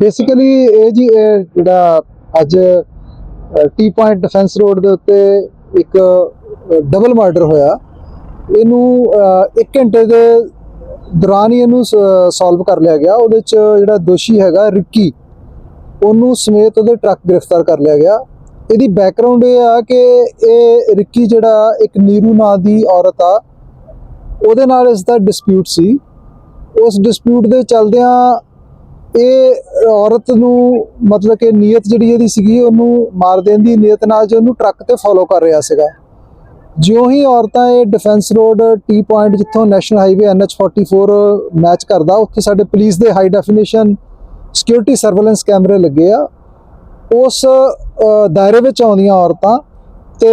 Basically ਇਹ ਜੀ, ਇਹ ਜਿਹੜਾ ਅੱਜ ਟੀ ਪੁਆਇੰਟ ਡਿਫੈਂਸ ਰੋਡ ਦੇ ਉੱਤੇ ਇੱਕ ਡਬਲ ਮਰਡਰ ਹੋਇਆ। ਇਹਨੂੰ 1 ਘੰਟੇ ਦੇ ਦੌਰਾਨ ਹੀ ਇਹਨੂੰ ਸੋਲਵ ਕਰ ਲਿਆ ਗਿਆ। ਉਹਦੇ ਚ ਜਿਹੜਾ ਦੋਸ਼ੀ ਹੈਗਾ ਰਿੱਕੀ ਉਹਨੂੰ ਸਮੇਤ ਉਹਦੇ ਟਰੱਕ ਗ੍ਰਿਫਤਾਰ ਕਰ ਲਿਆ ਗਿਆ। ਇਹਦੀ ਬੈਕਗ੍ਰਾਉਂਡ ਇਹ ਆ ਕਿ ਇਹ ਰਿੱਕੀ ਜਿਹੜਾ ਇੱਕ ਨੀਰੂ ਨਾਂ ਦੀ ਔਰਤ ਆ, ਉਹਦੇ ਨਾਲ ਇਸ ਦਾ ਡਿਸਪਿਊਟ ਸੀ। ਉਸ ਡਿਸਪਿਊਟ ਦੇ ਚਲਦਿਆਂ ਇਹ ਔਰਤ ਨੂੰ ਮਤਲਬ ਕਿ ਨੀਅਤ ਜਿਹੜੀ ਇਹਦੀ ਸੀਗੀ, ਉਹਨੂੰ ਮਾਰ ਦੇਣ ਦੀ ਨੀਅਤ ਨਾਲ ਜੋ ਉਹਨੂੰ ਟਰੱਕ ਤੇ ਫੋਲੋ ਕਰ ਰਿਹਾ ਸੀਗਾ। ਜਿਉਂ ਹੀ ਔਰਤਾਂ ਇਹ ਡਿਫੈਂਸ ਰੋਡ ਟੀ ਪੁਆਇੰਟ ਜਿੱਥੋਂ ਨੈਸ਼ਨਲ ਹਾਈਵੇ NH44 ਮੈਚ ਕਰਦਾ, ਉੱਥੇ ਸਾਡੇ ਪੁਲਿਸ ਦੇ ਹਾਈ ਡੈਫੀਨੇਸ਼ਨ ਸਿਕਿਉਰਿਟੀ ਸਰਵੇਲੈਂਸ ਕੈਮਰੇ ਲੱਗੇ ਆ। ਉਸ ਦਾਇਰੇ ਵਿੱਚ ਆਉਂਦੀਆਂ ਔਰਤਾਂ ਤੇ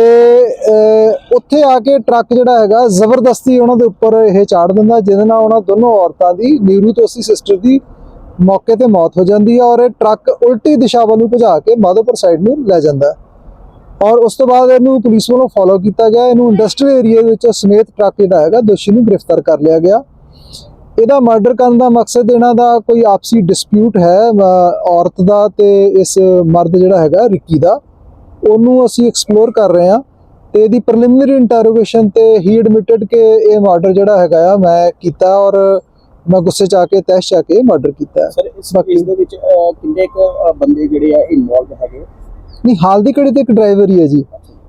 ਉੱਥੇ ਆ ਕੇ ਟਰੱਕ ਜਿਹੜਾ ਹੈਗਾ ਜ਼ਬਰਦਸਤੀ ਉਹਨਾਂ ਦੇ ਉੱਪਰ ਇਹ ਚਾੜ ਦਿੰਦਾ, ਜਿਹਦੇ ਨਾਲ ਉਹਨਾਂ ਦੋਨੋਂ ਔਰਤਾਂ ਦੀ, ਨੀਰੂ ਤੋਂ ਅਸੀਂ ਸਿਸਟਰ ਦੀ ਮੌਕੇ ਤੇ ਮੌਤ ਹੋ ਜਾਂਦੀ ਹੈ ਔਰ ਇਹ ਟਰੱਕ ਉਲਟੀ ਦਿਸ਼ਾ ਵੱਲ ਨੂੰ ਭਜਾ ਕੇ ਮਾਧੋਪੁਰ ਸਾਈਡ ਨੂੰ ਲੈ ਜਾਂਦਾ ਔਰ ਉਸ ਤੋਂ ਬਾਅਦ ਇਹਨੂੰ ਪੁਲਿਸ ਵੱਲੋਂ ਫੋਲੋ ਕੀਤਾ ਗਿਆ। ਇਹਨੂੰ ਇੰਡਸਟਰੀਅਲ ਏਰੀਆ ਦੇ ਵਿੱਚ ਸਮੇਤ ਟਰੱਕ ਜਿਹੜਾ ਹੈਗਾ, ਦੋਸ਼ੀ ਨੂੰ ਗ੍ਰਿਫਤਾਰ ਕਰ ਲਿਆ ਗਿਆ। ਇਹਦਾ ਮਰਡਰ ਕਰਨ ਦਾ ਮਕਸਦ ਇਹਨਾਂ ਦਾ ਕੋਈ ਆਪਸੀ ਡਿਸਪਿਊਟ ਹੈ ਔਰਤ ਦਾ ਤੇ ਇਸ ਮਰਦ ਜਿਹੜਾ ਹੈਗਾ, ਰਿੱਕੀ ਦਾ। ਉਹਨੂੰ ਅਸੀਂ ਐਕਸਪਲੋਰ ਕਰ ਰਹੇ ਹਾਂ ਤੇ ਇਹਦੀ ਪ੍ਰੀਲਿਮਿਨਰੀ ਇੰਟਰੋਗੇਸ਼ਨ ਤੇ ਹੀ ਐਡਮਿਟਡ ਕਿ ਇਹ ਮਰਡਰ ਜਿਹੜਾ ਹੈਗਾ ਆ, ਮੈਂ ਕੀਤਾ ਔਰ ਮੈਂ ਗੁੱਸੇ ਚ ਆ ਕੇ ਤੈਸ਼ ਚ ਆ ਕੇ ਮਰਡਰ ਕੀਤਾ ਹੈ। ਸਰ ਇਸ ਬਾਕੀ- ਦੇ ਵਿੱਚ ਅਹ, ਕਿੰਨੇ ਕੁ ਅਹ, ਬੰਦੇ ਜਿਹੜੇ ਆ ਇਨਵੋਲਵ ਹੈਗੇ? ਨਹੀਂ ਹਾਲ ਦੀ ਘੜੀ ਤੇ ਇੱਕ ਡਰਾਈਵਰ ਹੀ ਹੈ ਜੀ।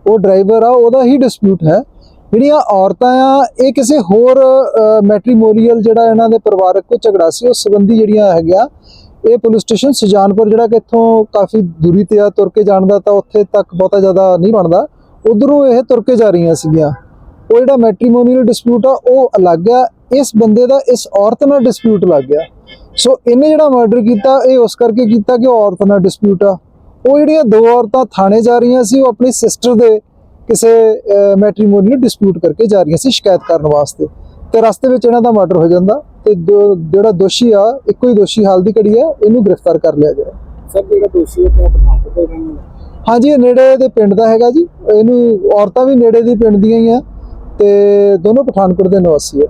ਉਹ ਡਰਾਈਵਰ ਆ ਉਹਦਾ ਹੀ ਡਿਸਪਿਊਟ ਹੈ। ਜਿਹੜੀਆਂ ਔਰਤਾਂ ਆ ਇਹ ਕਿਸੇ ਹੋਰ ਮੈਟ੍ਰੀਮੋਨੀਅਲ ਜਿਹੜਾ ਇਹਨਾਂ ਦੇ ਪਰਿਵਾਰਕ ਕੋ ਝਗੜਾ ਸੀ ਉਸ ਸੰਬੰਧੀ ਜਿਹੜੀਆਂ ਹੈਗੀਆਂ ਇਹ ਪੁਲਿਸ ਸਟੇਸ਼ਨ ਸੁਜਾਨਪੁਰ ਜਿਹੜਾ ਕਿ ਇੱਥੋਂ ਕਾਫੀ ਦੂਰੀ ਤੇ ਆ ਤੁਰ ਕੇ ਜਾਣ ਦਾ ਤਾਂ ਉੱਥੇ ਤੱਕ ਬਹੁਤਾ ਜ਼ਿਆਦਾ ਨਹੀਂ ਬਣਦਾ। ਉਧਰੋਂ ਇਹ ਤੁਰ ਕੇ ਜਾ ਰਹੀਆਂ ਸੀਗੀਆਂ। ਉਹ ਜਿਹੜਾ ਮੈਟ੍ਰੀਮੋਨੀਅਲ ਡਿਸਪਿਊਟ ਆ ਉਹ ਅਲੱਗ ਆ ਇਸ ਬੰਦੇ ਦਾ ਇਸ ਔਰਤ ਨਾਲ ਡਿਸਪਿਊਟ ਲੱਗ ਗਿਆ। ਸੋ ਇਹਨੇ ਜਿਹੜਾ ਮਰਡਰ ਕੀਤਾ ਇਹ ਉਸ ਕਰਕੇ ਕੀਤਾ ਕਿ ਔਰਤ ਨਾਲ ਡਿਸਪਿਊਟ ਆ। ਉਹ ਜਿਹੜੀਆਂ ਦੋ ਔਰਤਾਂ ਥਾਣੇ ਜਾ ਰਹੀਆਂ ਸੀ ਉਹ ਆਪਣੀ ਸਿਸਟਰ ਦੇ ਕਿਸੇ ਮੈਟ੍ਰੀਮੋਨੀਅਲ ਡਿਸਪਿਊਟ ਕਰਕੇ ਜਾ ਰਹੀਆਂ ਸੀ ਸ਼ਿਕਾਇਤ ਕਰਨ ਵਾਸਤੇ। ਤੇ ਰਸਤੇ ਵਿੱਚ ਇਹਨਾਂ ਦਾ ਮਰਡਰ ਹੋ ਜਾਂਦਾ ਤੇ ਜਿਹੜਾ ਦੋਸ਼ੀ ਆ ਇੱਕੋ ਹੀ ਦੋਸ਼ੀ ਹਾਲ ਦੀ ਘੜੀ ਆ ਇਹਨੂੰ ਗ੍ਰਿਫਤਾਰ ਕਰ ਲਿਆ ਗਿਆ। ਸਰ ਜਿਹੜਾ ਦੋਸ਼ੀ ਹੈ ਉਹ ਪਠਾਨਕੋਟ ਦੇ ਰਹਿਣ ਵਾਲਾ। ਹਾਂਜੀ ਨੇੜੇ ਦੇ ਪਿੰਡ ਦਾ ਹੈਗਾ ਜੀ। ਇਹਨੂੰ ਔਰਤਾਂ ਵੀ ਨੇੜੇ ਦੀ ਪਿੰਡ ਦੀਆਂ ਹੀ ਆ ਤੇ ਦੋਨੋਂ ਪਠਾਨਕੋਟ ਦੇ ਨਿਵਾਸੀ ਆ।